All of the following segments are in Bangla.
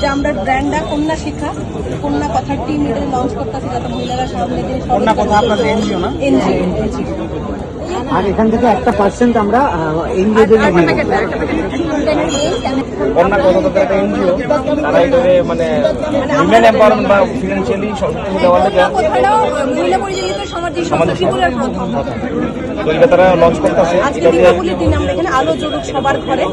যে আমরা ব্র্যান্ডা কন্যা শিক্ষা কন্যা কথার টিম এটা লঞ্চ করতেছি যাতে মহিলারা সামনে দিয়ে কন্যা কথা আপনাদের এনজিও না? এনজিও আর এখান থেকে একটা পার্সেন্ট আমরা এনজিওদের কন্যা কথা একটা এনজিও তারা এখানে মানে উইমেন এম্পাওয়ারমেন্ট বা ফিনান্সিয়ালি দেওয়ার লেগে পরিচালিত সমাজের তো এটা তারা লঞ্চ করতেছে আজকে দিনে আমরা এখানে আলো সবার ঘরে।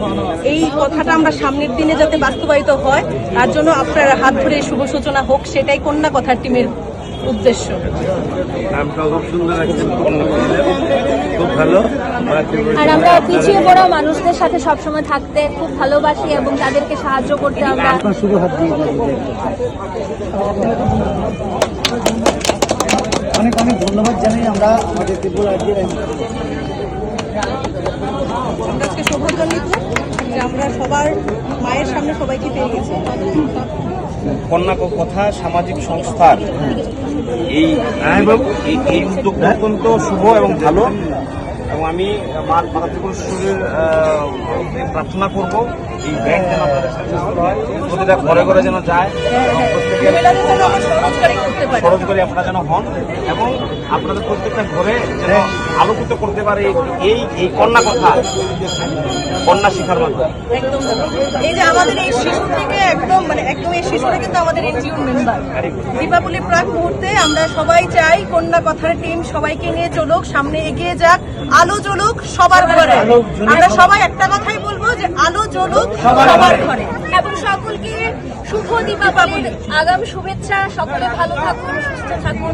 এই কথাটা আমরা সামনের দিনে যাতে বাস্তবায়িত হয় তার জন্য আপনার হাত ধরে শুভ সূচনা হোক সেটাই কন্যা কথার টিমের উদ্দেশ্য। নামটা খুব সুন্দর খুব ভালো। আর আমরা পিছিয়ে পড়া মানুষদের সাথে সবসময় থাকতে খুব ভালোবাসি এবং তাদেরকে সাহায্য করতে আমরা। অনেক অনেক ধন্যবাদ জানাই আমরা আমাদের ত্রিপুরা রাজ্যের আমরা আজকে সৌভাগ্যান্বিত যে আমরা সবার মায়ের সামনে সবাইকে পেয়ে গেছি কন্যা কথা সামাজিক সংস্থার এই এই- এই উদ্যোগ অত্যন্ত শুভ এবং ভালো এবং আমি মার মাতা প্রার্থনা করব। এই ব্যাংক যেন আপনাদের সাকসেসফুল হয় প্রতিটা ঘরে ঘরে যেন যায় এবং প্রত্যেকের সরোজগারী আপনারা যেন হন এবং আপনাদের প্রত্যেকটা ঘরে যেন আলোকিত করতে পারে এই এই কন্যা কথা কন্যা শিখার মাধ্যমে। একদম এই যে আমাদের এই শিশু থেকে একদম মানে একদম এই শিশুরা কিন্তু আমাদের এনজিওর মেম্বার। দীপাবলির প্রাক মুহূর্তে আমরা সবাই চাই কন্যা কথার টিম সবাইকে নিয়ে চলুক সামনে এগিয়ে যাক। আলো জ্বলুক সবার ঘরে। আমরা সবাই একটা কথাই বলব যে আলো জ্বলুক সবার ঘরে। এবং সকলকে শুভ দীপাবলি আগাম শুভেচ্ছা। সকলে ভালো থাকুন সুস্থ থাকুন।